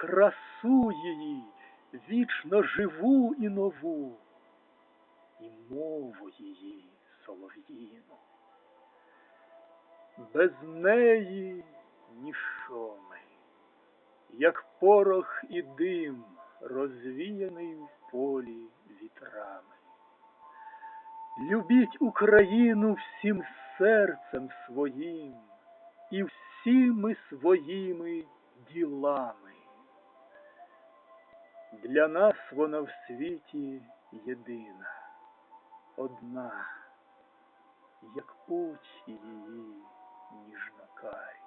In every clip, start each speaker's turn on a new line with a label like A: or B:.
A: красу її вічно живу і нову, і мову її солов'їну. Без неї ніщо ми, як порох і дим, розвіяний в полі вітрами. Любіть Україну всім серцем своїм і всіми своїми ділами. Для нас вона в світі єдина, одна, як очі її ніжнокарі.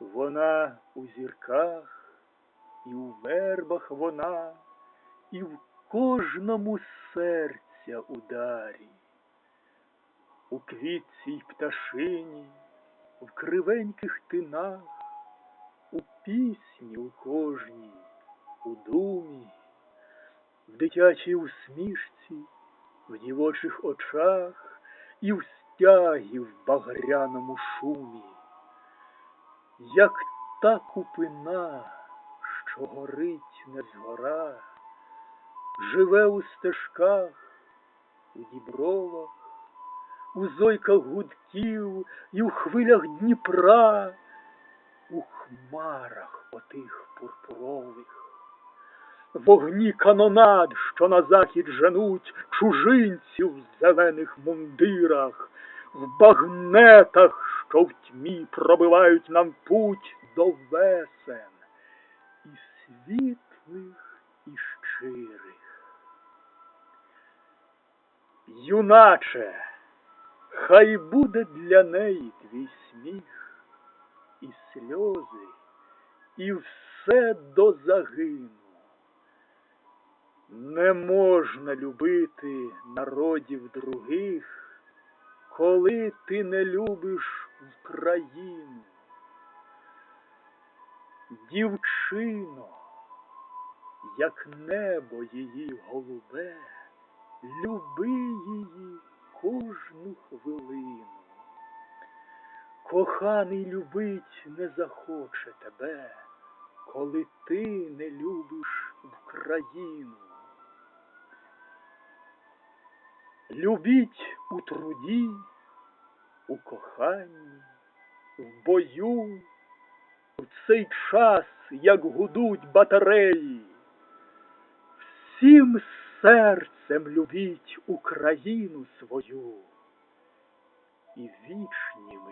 A: Вона у зірках, і у вербах вона, і в кожному серця ударі, у квітці й пташині, в кривеньких тинах, у пісні у кожній, у думі, в дитячій усмішці, в дівочих очах і в стягі в багряному шумі, як та купина, що горить не згора, живе у стежках, у дібровах, у зойках гудків і у хвилях Дніпра, у хмарах отих пурпурових, вогні канонад, що на захід женуть чужинців в зелених мундирах, в багнетах, що в тьмі пробивають нам путь до весен і світлих, і щирих. Юначе, хай буде для неї твій сміх, і сльози, і все до загину. Не можна любити народів других, коли ти не любиш Україну. Дівчино, як небо її голубе, люби її кожну хвилину. Коханий любить не захоче тебе, коли ти не любиш Україну. Любіть у труді, у коханні, в бою, в цей час, як гудуть батареї. Всім серцем любіть Україну свою, і вічні ми будем